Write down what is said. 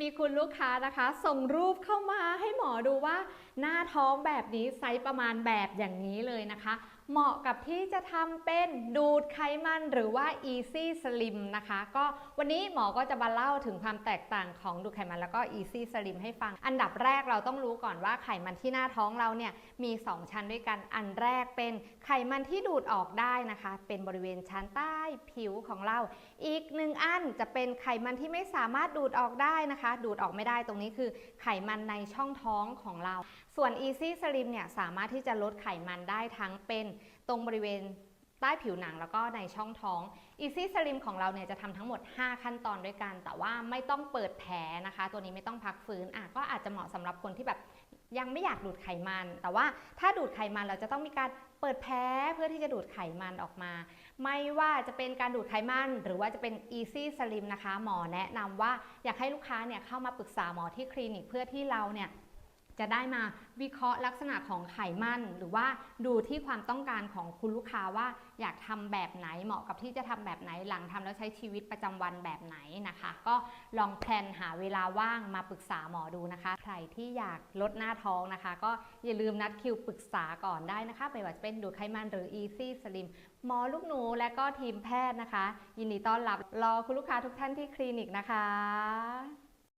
มีคุณลูกค้านะคะ ส่งรูปเข้ามาให้หมอดูว่า หน้าท้องแบบนี้ไซส์ประมาณแบบอย่างนี้เลยนะคะ เหมาะกับที่จะทำเป็นดูดไขมันหรือว่า easy slim นะคะ ก็วันนี้หมอก็จะมาเล่าถึงความแตกต่างของดูดไขมันแล้วก็ easy slim ให้ฟัง อันดับแรกเราต้องรู้ก่อนว่าไขมันที่หน้าท้องเราเนี่ยมี 2 ชั้นด้วยกัน อันแรกเป็นไขมันที่ดูดออกได้นะคะ เป็นบริเวณชั้นใต้ผิวของเรา อีกหนึ่งอัน จะเป็นไขมันที่ไม่สามารถดูดออกได้นะคะ ดูดออกไม่ได้ตรงนี้คือไขมันในช่องท้องของเรา ส่วน Easy Slim เนี่ยสามารถที่จะลดไขมันได้ทั้งเป็นตรงบริเวณใต้ผิวหนังแล้วก็ในช่องท้อง Easy Slim ของเราเนี่ยจะทำทั้งหมด 5 ขั้นตอนด้วยกัน แต่ว่าไม่ต้องเปิดแผลนะคะ ตัวนี้ไม่ต้องพักฟื้นอะก็อาจจะเหมาะสำหรับคนที่แบบ ยังไม่อยากดูดไขมัน แต่ว่าถ้าดูดไขมันเราจะต้องมีการเปิดแผลเพื่อที่จะดูดไขมันออกมา ไม่ว่าจะเป็นการดูดไขมัน หรือว่าจะเป็น Easy Slim นะคะ หมอแนะนำว่าอยากให้ลูกค้าเนี่ยเข้ามาปรึกษาหมอที่คลินิกเพื่อที่เราเนี่ย จะได้มาวิเคราะห์ลักษณะของไขมัน หรือว่าดูที่ความต้องการของคุณลูกค้าว่าอยากทำแบบไหนเหมาะกับที่จะทำแบบไหนหลังทำแล้วใช้ชีวิตประจำวันแบบไหนนะคะ ก็ลองแพลนหาเวลาว่างมาปรึกษาหมอดูนะคะ ใครที่อยากลดหน้าท้องนะคะ ก็อย่าลืมนัดคิวปรึกษาก่อนได้นะคะไม่ว่าจะเป็นดูดไขมันหรือ Easy Slim หมอลูกหนูและก็ทีมแพทย์นะคะ ยินดีต้อนรับรอคุณลูกค้าทุกท่านที่คลินิกนะคะ